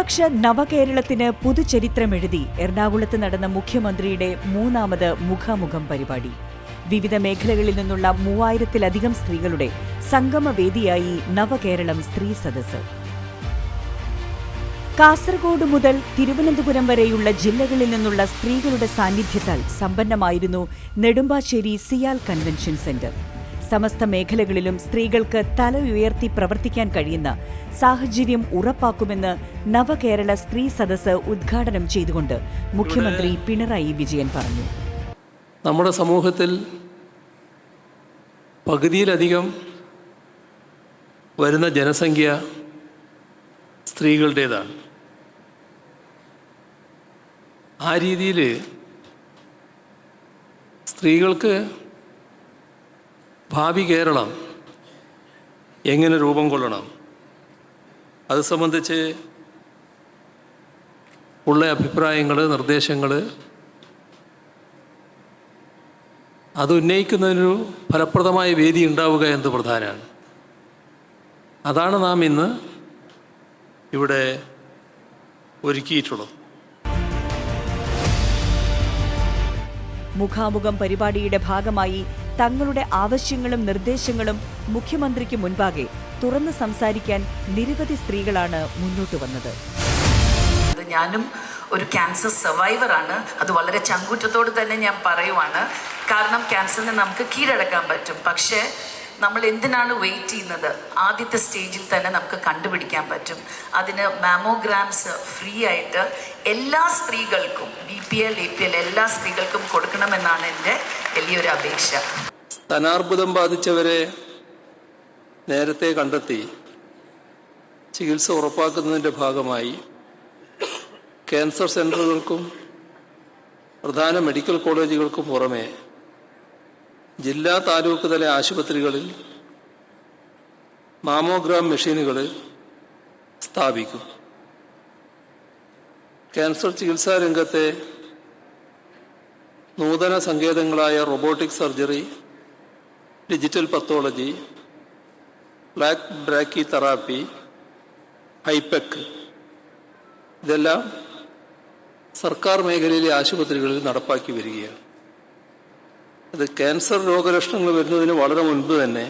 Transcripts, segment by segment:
ഇടതുപക്ഷ നവകേരളത്തിന് പുതുചരിത്രമെഴുതി എറണാകുളത്ത് നടന്ന മുഖ്യമന്ത്രിയുടെ മൂന്നാമത് മുഖാമുഖം പരിപാടി. വിവിധ മേഖലകളിൽ നിന്നുള്ള മൂവായിരത്തിലധികം സ്ത്രീകളുടെ സംഗമവേദിയായി നവകേരളം സ്ത്രീ സദസ്സ്. കാസർഗോഡ് മുതൽ തിരുവനന്തപുരം വരെയുള്ള ജില്ലകളിൽ നിന്നുള്ള സ്ത്രീകളുടെ സാന്നിധ്യത്താൽ സമ്പന്നമായിരുന്നു നെടുമ്പാശ്ശേരി സിയാൽ കൺവെൻഷൻ സെന്റർ. സമസ്ത മേഖലകളിലും സ്ത്രീകൾക്ക് തല ഉയർത്തി പ്രവർത്തിക്കാൻ കഴിയുന്ന സാഹചര്യം ഉറപ്പാക്കുമെന്ന് നവകേരള സ്ത്രീ സദസ് ഉദ്ഘാടനം ചെയ്തുകൊണ്ട് മുഖ്യമന്ത്രി പിണറായി വിജയൻ പറഞ്ഞു. നമ്മുടെ സമൂഹത്തിൽ പകുതിയിലധികം വരുന്ന ജനസംഖ്യ സ്ത്രീകളുടേതാണ്. ആ രീതിയിൽ സ്ത്രീകൾക്ക് ഭാവി കേരളം എങ്ങനെ രൂപം കൊള്ളണം? അത് സംബന്ധിച്ച് ഉള്ള അഭിപ്രായങ്ങൾ നിർദ്ദേശങ്ങൾ അത് ഉന്നയിക്കുന്നതിനൊരു ഫലപ്രദമായ വേദി ഉണ്ടാവുക എന്ത് പ്രധാനമാണ് അതാണ് നാം ഇന്ന് ഇവിടെ ഒരുക്കിയിട്ടുള്ളത്. മുഖാമുഖം പരിപാടിയുടെ ഭാഗമായി തങ്ങളുടെ ആവശ്യങ്ങളും നിർദ്ദേശങ്ങളും മുഖ്യമന്ത്രിക്ക് മുൻപാകെ തുറന്ന് സംസാരിക്കാൻ നിരവധി സ്ത്രീകളാണ് മുന്നോട്ട് വന്നത്. ഞാനും ഒരു ക്യാൻസർ സർവൈവർ ആണ് അത് വളരെ ചങ്കൂറ്റത്തോട് തന്നെ ഞാൻ പറയുവാണ്. കാരണം ക്യാൻസറിനെ നമുക്ക് കീഴടക്കാൻ പറ്റും. പക്ഷേ നമ്മൾ എന്തിനാണ് വെയിറ്റ് ചെയ്യുന്നത്? ആദ്യത്തെ സ്റ്റേജിൽ തന്നെ നമുക്ക് കണ്ടുപിടിക്കാൻ പറ്റും. അതിന് മാമോഗ്രാംസ് ഫ്രീ ആയിട്ട് എല്ലാ സ്ത്രീകൾക്കും B P L A P L എല്ലാ സ്ത്രീകൾക്കും കൊടുക്കണമെന്നാണ് എന്റെ വലിയൊരു അപേക്ഷ. സ്ഥാനാർബുദം ബാധിച്ചവരെ നേരത്തെ കണ്ടെത്തി ചികിത്സ ഉറപ്പാക്കുന്നതിന്റെ ഭാഗമായി ക്യാൻസർ സെന്ററുകൾക്കും പ്രധാന മെഡിക്കൽ കോളേജുകൾക്കും പുറമെ ജില്ലാ താലൂക്ക് തല ആശുപത്രികളിൽ മാമോഗ്രാം മെഷീനുകൾ സ്ഥാപിക്കും. ക്യാൻസർ ചികിത്സാ രംഗത്തെ നൂതന സങ്കേതങ്ങളായ robotic surgery digital pathology black brachytherapy ഹൈപെക് ഇതെല്ലാം സർക്കാർ മേഖലയിലെ ആശുപത്രികളിൽ നടപ്പാക്കി വരികയാണ്. അത് ക്യാൻസർ രോഗലക്ഷണങ്ങൾ വരുന്നതിന് വളരെ മുൻപ് തന്നെ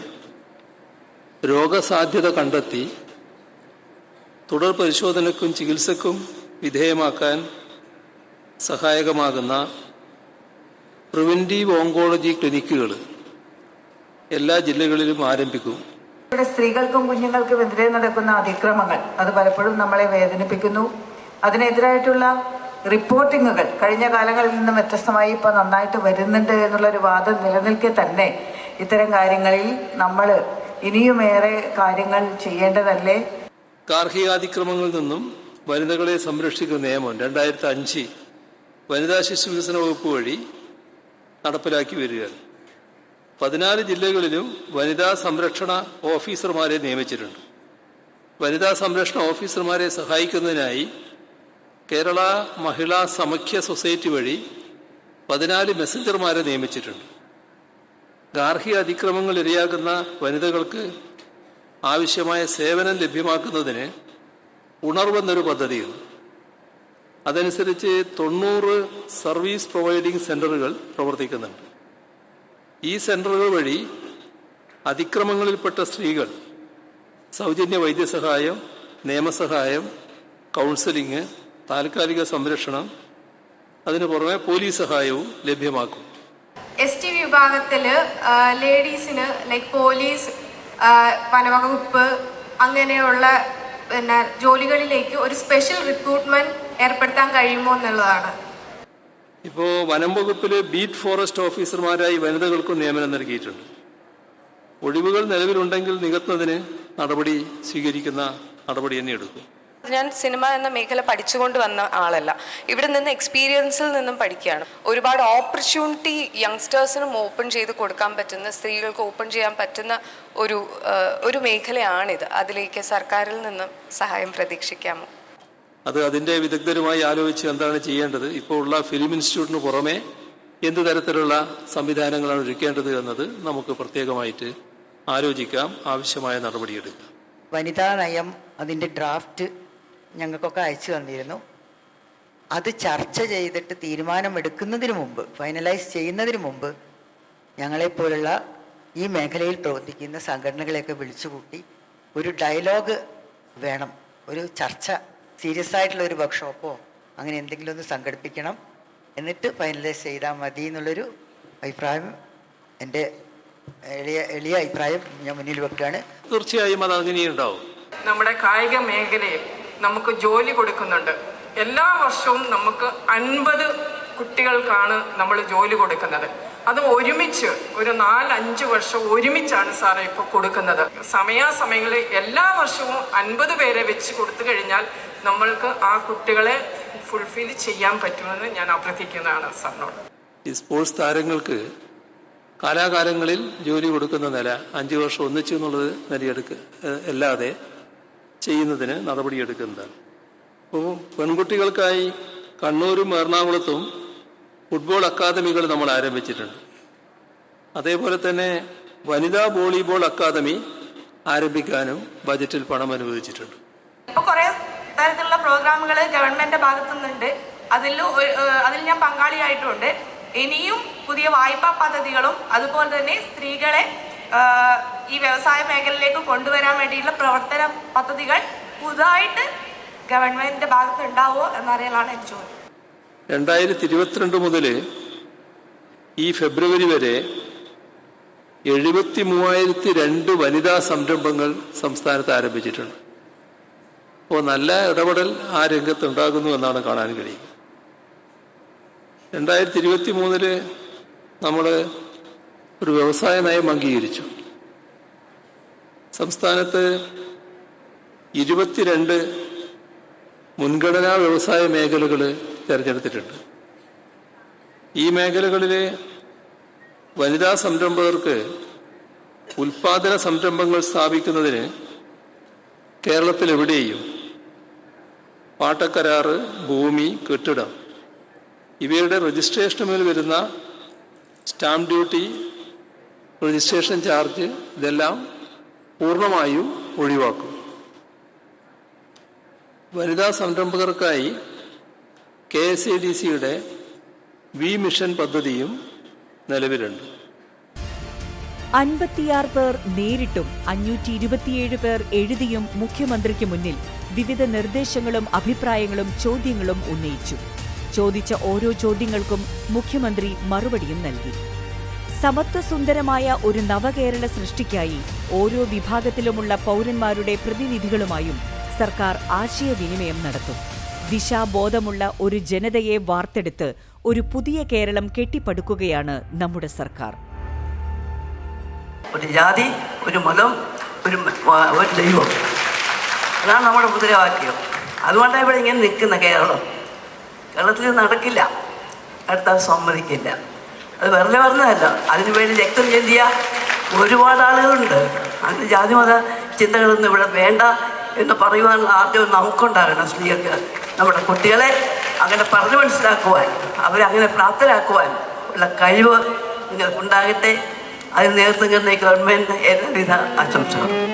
രോഗസാധ്യത കണ്ടെത്തി തുടർ പരിശോധനക്കും ചികിത്സക്കും വിധേയമാക്കാൻ സഹായകമാകുന്ന പ്രിവെന്റീവ് ഓങ്കോളജി ക്ലിനിക്കുകൾ എല്ലാ ജില്ലകളിലും ആരംഭിക്കും. സ്ത്രീകൾക്കും കുഞ്ഞുങ്ങൾക്കും എതിരെ നടക്കുന്ന അതിക്രമങ്ങൾ അത് പലപ്പോഴും നമ്മളെ വേദനിപ്പിക്കുന്നു. അതിനെതിരായിട്ടുള്ള റിപ്പോർട്ടിങ്ങുകൾ കഴിഞ്ഞ കാലങ്ങളിൽ നിന്നും വ്യത്യസ്തമായി ഇപ്പോൾ നന്നായിട്ട് വരുന്നുണ്ട് എന്നുള്ളൊരു വാദം നിലനിൽക്കെ തന്നെ. ഇത്തരം കാര്യങ്ങളിൽ നമ്മൾ ഇനിയുമേറെ കാര്യങ്ങൾ ചെയ്യേണ്ടതല്ലേ? ഗാർഹികാതിക്രമങ്ങളിൽ നിന്നും വനിതകളെ സംരക്ഷിക്കുന്ന നിയമം രണ്ടായിരത്തി അഞ്ച് വനിതാ ശിശു വികസന വകുപ്പ് വഴി നടപ്പിലാക്കി വരികയാണ്. പതിനാല് ജില്ലകളിലും വനിതാ സംരക്ഷണ ഓഫീസർമാരെ നിയമിച്ചിട്ടുണ്ട്. വനിതാ സംരക്ഷണ ഓഫീസർമാരെ സഹായിക്കുന്നതിനായി കേരള മഹിളാ സമഖ്യ സൊസൈറ്റി വഴി പതിനാല് മെസ്സഞ്ചർമാരെ നിയമിച്ചിട്ടുണ്ട്. ഗാർഹിക അതിക്രമങ്ങൾ ഇരയാകുന്ന വനിതകൾക്ക് ആവശ്യമായ സേവനം ലഭ്യമാക്കുന്നതിന് ഉണർവെന്നൊരു പദ്ധതിയുണ്ട്. അതനുസരിച്ച് തൊണ്ണൂറ് സർവീസ് പ്രൊവൈഡിംഗ് സെന്ററുകൾ പ്രവർത്തിക്കുന്നുണ്ട്. ഈ സെന്ററുകൾ വഴി അതിക്രമങ്ങളിൽപ്പെട്ട സ്ത്രീകൾ സൗജന്യ വൈദ്യസഹായം നിയമസഹായം കൗൺസിലിംഗ് താൽക്കാലിക സംരക്ഷണം അതിനു പുറമെ പോലീസ് സഹായവും ലഭ്യമാക്കും. എസ് ടി വിഭാഗത്തിൽ ലേഡീസിന് ലൈക്ക് പോലീസ് വനവകുപ്പ് അങ്ങനെയുള്ള പിന്നെ ജോലികളിലേക്ക് ഒരു സ്പെഷ്യൽ റിക്രൂട്ട്മെന്റ് ഏർപ്പെടുത്താൻ കഴിയുമോ എന്നുള്ളതാണ്. ഇപ്പോൾ വനം വകുപ്പിൽ ബീറ്റ് ഫോറസ്റ്റ് ഓഫീസർമാരായി വനിതകൾക്കും നിയമനം നൽകിയിട്ടുണ്ട്. ഒഴിവുകൾ നിലവിലുണ്ടെങ്കിൽ നികത്തുന്നതിന് നടപടി സ്വീകരിക്കുന്ന നടപടി തന്നെ എടുക്കും. ഞാൻ സിനിമ എന്ന മേഖല പഠിച്ചുകൊണ്ട് വന്ന ആളല്ല. ഇവിടെ നിന്ന് എക്സ്പീരിയൻസിൽ നിന്നും പഠിക്കുകയാണ്. ഒരുപാട് ഓപ്പർച്യൂണിറ്റി യങ്സ്റ്റേഴ്സിനും ഓപ്പൺ ചെയ്ത് കൊടുക്കാൻ പറ്റുന്ന സ്ത്രീകൾക്ക് ഓപ്പൺ ചെയ്യാൻ പറ്റുന്ന ഒരു ഒരു മേഖലയാണിത്. അതിലേക്ക് സർക്കാരിൽ നിന്നും സഹായം പ്രതീക്ഷിക്കാമോ? അത് അതിന്റെ വിദഗ്ധരുമായി ആലോചിച്ച് എന്താണ് ചെയ്യേണ്ടത്? ഇപ്പോൾ ഉള്ള ഫിലിം ഇൻസ്റ്റിറ്റ്യൂട്ടിന് പുറമെ എന്ത് തരത്തിലുള്ള സംവിധാനങ്ങളാണ് ഒരുക്കേണ്ടത് എന്നത് നമുക്ക് പ്രത്യേകമായിട്ട് ആലോചിക്കാം. ആവശ്യമായ നടപടിയെടുക്കാം. വനിതാ നയം അതിന്റെ ഡ്രാഫ്റ്റ് ഞങ്ങൾക്കൊക്കെ അയച്ചു തന്നിരുന്നു. അത് ചർച്ച ചെയ്തിട്ട് തീരുമാനമെടുക്കുന്നതിന് മുമ്പ് ഫൈനലൈസ് ചെയ്യുന്നതിന് മുമ്പ് ഞങ്ങളെപ്പോലുള്ള ഈ മേഖലയിൽ പ്രവർത്തിക്കുന്ന സംഘടനകളെയൊക്കെ വിളിച്ചുകൂട്ടി ഒരു ഡയലോഗ് വേണം ഒരു ചർച്ച സീരിയസ് ആയിട്ടുള്ള ഒരു വർക്ക്ഷോപ്പോ അങ്ങനെ എന്തെങ്കിലും ഒന്ന് സംഘടിപ്പിക്കണം എന്നിട്ട് ഫൈനലൈസ് ചെയ്താൽ മതി എന്നുള്ളൊരു അഭിപ്രായം എന്റെ എളിയ എളിയ അഭിപ്രായം ഞാൻ മുന്നിൽ വെക്കുകയാണ്. തീർച്ചയായും അത് അങ്ങനെ ഉണ്ടാവും നമ്മുടെ കായിക മേഖലയിൽ നമുക്ക് ജോലി കൊടുക്കുന്നുണ്ട്. എല്ലാ വർഷവും നമുക്ക് അൻപത് കുട്ടികൾക്കാണ് നമ്മൾ ജോലി കൊടുക്കുന്നത്. അത് ഒരുമിച്ച് ഒരു നാലഞ്ച് വർഷം ഒരുമിച്ചാണ് സാറേ ഇപ്പോൾ കൊടുക്കുന്നത്. സമയാസമയങ്ങളിൽ എല്ലാ വർഷവും അൻപത് പേരെ വെച്ച് കൊടുത്തു കഴിഞ്ഞാൽ നമ്മൾക്ക് ആ കുട്ടികളെ ഫുൾഫിൽ ചെയ്യാൻ പറ്റുമെന്ന് ഞാൻ അഭ്യർത്ഥിക്കുന്നതാണ് സാറിനോട്. ഈ സ്പോർട്സ് താരങ്ങൾക്ക് കാലാകാലങ്ങളിൽ ജോലി കൊടുക്കുന്ന നില അഞ്ച് വർഷം ഒന്നിച്ചു എന്നുള്ളത് നിലയെടുക്കുക അല്ലാതെ ചെയ്യുന്നതിന് നടപടിയെടുക്കുന്നതാണ്. അപ്പോൾ പെൺകുട്ടികൾക്കായി കണ്ണൂരും എറണാകുളത്തും ഫുട്ബോൾ അക്കാദമികൾ നമ്മൾ ആരംഭിച്ചിട്ടുണ്ട്. അതേപോലെ തന്നെ വനിതാ വോളിബോൾ അക്കാദമി ആരംഭിക്കാനും ബജറ്റിൽ പണം അനുവദിച്ചിട്ടുണ്ട് ഇപ്പോൾ കുറേ തരത്തിലുള്ള പ്രോഗ്രാമുകൾ ഗവൺമെന്റ് ഭാഗത്തു നിന്നുണ്ട് അതിൽ അതിൽ ഞാൻ പങ്കാളിയായിട്ടുണ്ട്. ഇനിയും പുതിയ വായ്പാ പദ്ധതികളും അതുപോലെ തന്നെ സ്ത്രീകളെ ഈ വ്യവസായ മേഖലയിലേക്ക് കൊണ്ടുവരാൻ വേണ്ടിയുള്ള പ്രവർത്തന പദ്ധതികൾ പുതുതായിട്ട് ഗവൺമെന്റിന്റെ ഭാഗത്ത് ഉണ്ടാവുമോ എന്നറിയാനാണ് എനിക്ക് ചോദ്യം. രണ്ടായിരത്തി ഇരുപത്തിരണ്ട് മുതൽ ഈ ഫെബ്രുവരി വരെ എഴുപത്തി മൂവായിരത്തി രണ്ട് വനിതാ സംരംഭങ്ങൾ സംസ്ഥാനത്ത് ആരംഭിച്ചിട്ടുണ്ട്. അപ്പോൾ നല്ല ഇടപെടൽ ആ രംഗത്ത് ഉണ്ടാകുന്നു എന്നാണ് കാണാൻ കഴിയുക. രണ്ടായിരത്തി ഇരുപത്തി മൂന്നിൽ നമ്മൾ ഒരു വ്യവസായ നയം അംഗീകരിച്ചു. സംസ്ഥാനത്ത് ഇരുപത്തിരണ്ട് മുൻഗണനാ വ്യവസായ മേഖലകൾ തിരഞ്ഞെടുത്തിട്ടുണ്ട്. ഈ മേഖലകളിലെ വനിതാ സംരംഭകർക്ക് ഉൽപാദന സംരംഭങ്ങൾ സ്ഥാപിക്കുന്നതിന് കേരളത്തിലെവിടെയും പാട്ടക്കരാറ് ഭൂമി കെട്ടിടം ഇവയുടെ രജിസ്ട്രേഷനുമേൽ വരുന്ന സ്റ്റാമ്പ് ഡ്യൂട്ടി രജിസ്ട്രേഷൻ ചാർജ് ഇതെല്ലാം പൂർണമായും ഒഴിവാക്കും. വനിതാ സംരംഭകർക്കായി കെ എസ് എ ഡി സിയുടെ വി മിഷൻ പദ്ധതിയും നിലവിലുണ്ട്. അൻപത്തിയാറ് പേർ നേരിട്ടും അഞ്ഞൂറ്റി ഇരുപത്തിയേഴ് പേർ എഴുതിയും മുഖ്യമന്ത്രിക്ക് മുന്നിൽ വിവിധ നിർദ്ദേശങ്ങളും അഭിപ്രായങ്ങളും ചോദ്യങ്ങളും ഉന്നയിച്ചു. ചോദിച്ച ഓരോ ചോദ്യങ്ങൾക്കും മുഖ്യമന്ത്രി മറുപടിയും നൽകി. സമത്വസുന്ദരമായ ഒരു നവകേരള സൃഷ്ടിക്കായി ഓരോ വിഭാഗത്തിലുമുള്ള പൗരന്മാരുടെ പ്രതിനിധികളുമായും സർക്കാർ ആശയവിനിമയം നടത്തും. ദിശാബോധമുള്ള ഒരു ജനതയെ വാർത്തെടുത്ത് ഒരു പുതിയ കേരളം കെട്ടിപ്പടുക്കുകയാണ് നമ്മുടെ സർക്കാർ. ഒരു ജാതി ഒരു മതം ഒരു ഒരു ദൈവം. അതാണ് നമ്മുടെ മുദ്രാവാക്യം അതുകൊണ്ടാണ് ഇവിടെ ഇങ്ങനെ നിൽക്കുന്ന കേരളം. കേരളത്തിൽ നടക്കില്ല. അടുത്ത സമ്മതിക്കില്ല. അത് വെറുതെ പറഞ്ഞതല്ല. അതിനു വേണ്ടി രക്തം ചെന്തിയ ഒരുപാട് ആളുകളുണ്ട്. അങ്ങനെ ജാതി മത ചിന്തകളൊന്നും ഇവിടെ വേണ്ട എന്ന് പറയുവാനുള്ള ആദ്യം നമുക്കുണ്ടാകണം സ്ത്രീകൾക്ക്. നമ്മുടെ കുട്ടികളെ അങ്ങനെ പറഞ്ഞു മനസ്സിലാക്കുവാൻ അവരെ അങ്ങനെ പ്രാപ്തരാക്കുവാൻ ഉള്ള കഴിവ് നിങ്ങൾക്കുണ്ടാകട്ടെ. അതിന് നേതൃത്വം ഈ ഗവൺമെന്റ് എല്ലാവിധ ആശംസകളും.